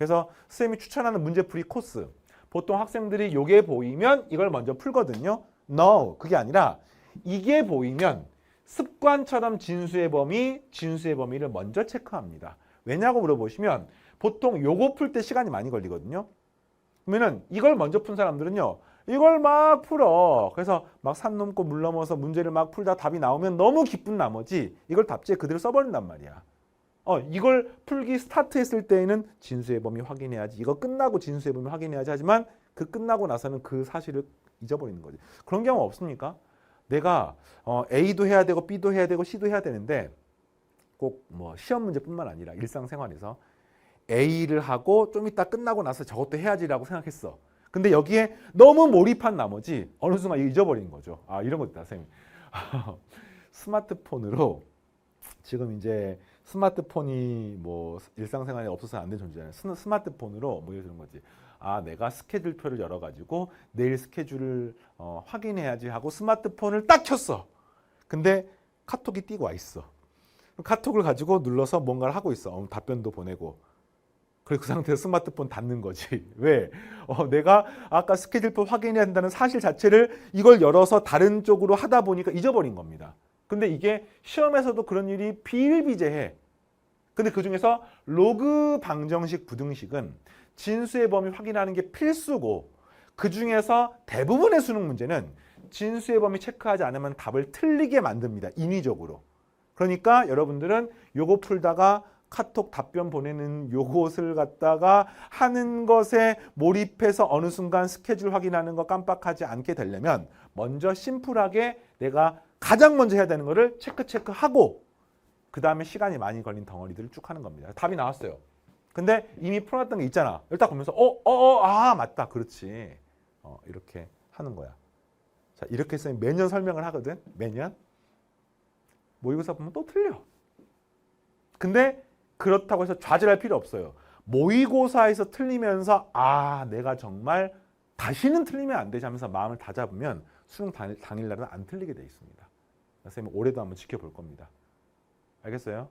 그래서 선생님이 추천하는 문제풀이 코스. 보통 학생들이 요게 보이면 이걸 먼저 풀거든요. No, 그게 아니라 이게 보이면 습관처럼 진수의 범위, 진수의 범위를 먼저 체크합니다. 왜냐고 물어보시면 보통 요거 풀 때 시간이 많이 걸리거든요. 그러면은 이걸 먼저 푼 사람들은요. 이걸 막 풀어. 그래서 막 산 넘고 물 넘어서 문제를 막 풀다 답이 나오면 너무 기쁜 나머지 이걸 답지에 그대로 써버린단 말이야. 어, 이걸 풀기 스타트했을 때에는 진수의 범위 확인해야지. 이거 끝나고 진수의 범위 확인해야지. 하지만 그 끝나고 나서는 그 사실을 잊어버리는 거지. 그런 경우 없습니까? 내가 어, A도 해야 되고 B도 해야 되고 C도 해야 되는데 꼭 뭐 시험 문제뿐만 아니라 일상생활에서 A를 하고 좀 이따 끝나고 나서 저것도 해야지라고 생각했어. 근데 여기에 너무 몰입한 나머지 어느 순간 잊어버린 거죠. 아 이런 거 있다, 선생님. 스마트폰으로 지금 이제 스마트폰이 뭐 일상생활에 없어서는 안 되는 존재잖아요. 스- 스마트폰으로 뭐 이런 거지. 아 내가 스케줄표를 열어가지고 내일 스케줄을 어, 확인해야지 하고 스마트폰을 딱 켰어. 근데 카톡이 띄고 와 있어. 카톡을 가지고 눌러서 뭔가를 하고 있어. 어, 답변도 보내고. 그리고 그 상태에서 스마트폰 닫는 거지. 왜? 어, 내가 아까 스케줄표 확인해야 한다는 사실 자체를 이걸 열어서 다른 쪽으로 하다 보니까 잊어버린 겁니다. 근데 이게 시험에서도 그런 일이 비일비재해. 근데 그 중에서 로그 방정식 부등식은 진수의 범위 확인하는 게 필수고 그 중에서 대부분의 수능 문제는 진수의 범위 체크하지 않으면 답을 틀리게 만듭니다. 인위적으로. 그러니까 여러분들은 요거 풀다가 카톡 답변 보내는 요것을 갖다가 하는 것에 몰입해서 어느 순간 스케줄 확인하는 거 깜빡하지 않게 되려면 먼저 심플하게 내가 가장 먼저 해야 되는 거를 체크 체크하고 그 다음에 시간이 많이 걸린 덩어리들을 쭉 하는 겁니다. 답이 나왔어요. 근데 이미 풀어놨던 게 있잖아. 일단 보면서 어, 어, 어, 아 맞다, 그렇지. 어, 이렇게 하는 거야. 자 이렇게 해서 매년 설명을 하거든. 매년 모의고사 보면 또 틀려. 근데 그렇다고 해서 좌절할 필요 없어요. 모의고사에서 틀리면서 아 내가 정말 다시는 틀리면 안 되지 하면서 마음을 다잡으면 수능 당일, 당일날은 안 틀리게 돼 있습니다. 선생님 올해도 한번 지켜볼 겁니다. 알겠어요?